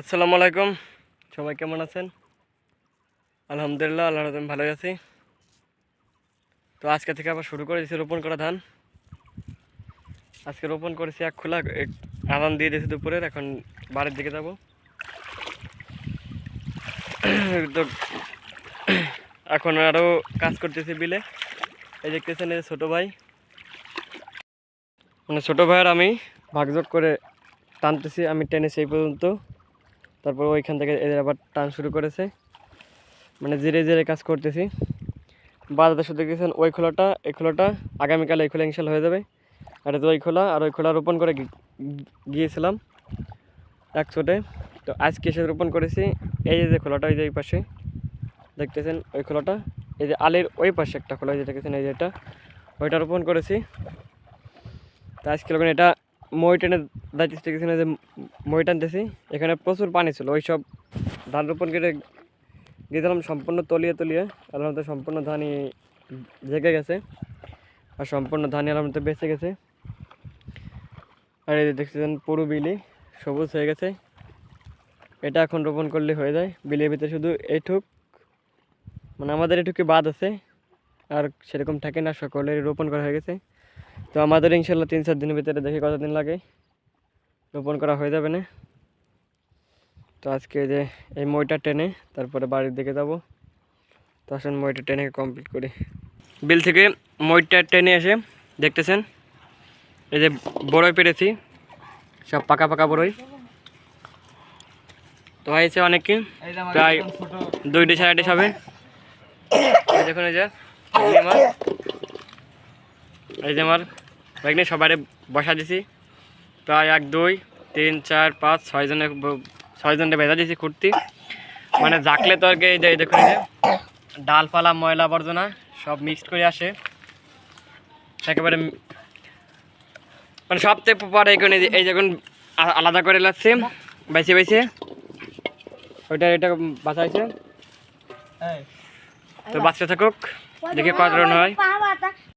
আসসালামু আলাইকুম। সবাই কেমন আছেন? আলহামদুলিল্লাহ আল্লাহ রহমান ভালোই আছি। তো আজকে থেকে আবার শুরু করে রোপণ করা ধান। আজকে রোপণ করেছি এক খোলা আদান দিয়ে দিয়েছি দুপুরের, এখন বাড়ির দিকে যাব। এখন আরও কাজ করতেছি বিলে। এই দেখতেছেন এই ছোটো ভাই। মানে ছোটো ভাইয়ের আমি ভাগযোগ করে টানতেছি, আমি টেনেছি এই পর্যন্ত। তারপর ওইখান থেকে এদের আবার টান শুরু করেছে। মানে ধীরে ধীরে কাজ করতেছি। বাজাতে শুধু দেখেছেন ওই খোলাটা, এই খোলাটা, আগামীকালে এই খোলা ইনশাল হয়ে যাবে। আর ওই খোলা, আর ওই খোলা রোপণ করে গিয়েছিলাম এক ছোটে। তো আজকে এসে রোপণ করেছি, এই যে খোলাটা, এই যে এই পাশে, দেখতেছেন ওই খোলাটা। এই যে আলের ওই পাশে একটা খোলা, এই যে দেখেছেন এই যে এটা, ওইটা রোপণ করেছি। তো আজকে এটা মই দেখেছেন এই যে মই টানতেছি। এখানে প্রচুর পানি ছিল ওই সব ধান রোপণ করে গিয়েছিলাম সম্পূর্ণ তলিয়ে তলিয়ে। আলহামদুলিল্লাহ সম্পূর্ণ ধানই জেগে গেছে, আর সম্পূর্ণ ধানই আলহামদুলিল্লাহ বেঁচে গেছে। আর এই দেখতেছেন পুরো বিলি সবুজ হয়ে গেছে। এটা এখন রোপণ করলে হয়ে যায়, বিলের ভিতরে শুধু এইটুক মানে আমাদের এটুকু বাদ আছে, আর সেরকম থাকে না সকলের রোপণ করা হয়ে গেছে। তো আমাদের ইনশাল্লাহ তিন চার দিনের ভিতরে দেখি কতদিন লাগে। রোপণ করা হয়ে যাবে না। তো আজকে যে এই মইটা টেনে তারপরে বাড়ির দিকে যাব। তো আসুন মইটা টেনে কমপ্লিট করি। বিল থেকে মইটা টেনে এসে দেখতেছেন, এই যে বড়ই পেরেছি, সব পাকা পাকা বড়ই। তো হয়েছে অনেকই, প্রায় দুইটি সাড়ে হবে এই দেখুন এই যে এই যে আমার ব্যাগনে সবারে বসা দিছি। প্রায় এক দুই তিন চার পাঁচ ছয় জনে ব- ছয় জনে বেঁধা দিছি কুর্তি। মানে জাকলে তো আর কি এই যে এই দেখুন ডালপালা ময়লা আবর্জনা সব মিক্সড করে আসে। একেবারে মানে সবথেকে পরে এখানে এই যে- এই যখন আলাদা করে লাগছে। বেছে বেছে। ওইটা এটা বাঁচাইছে তো বাচ্চা থাকুক। দেখি কত রান হয়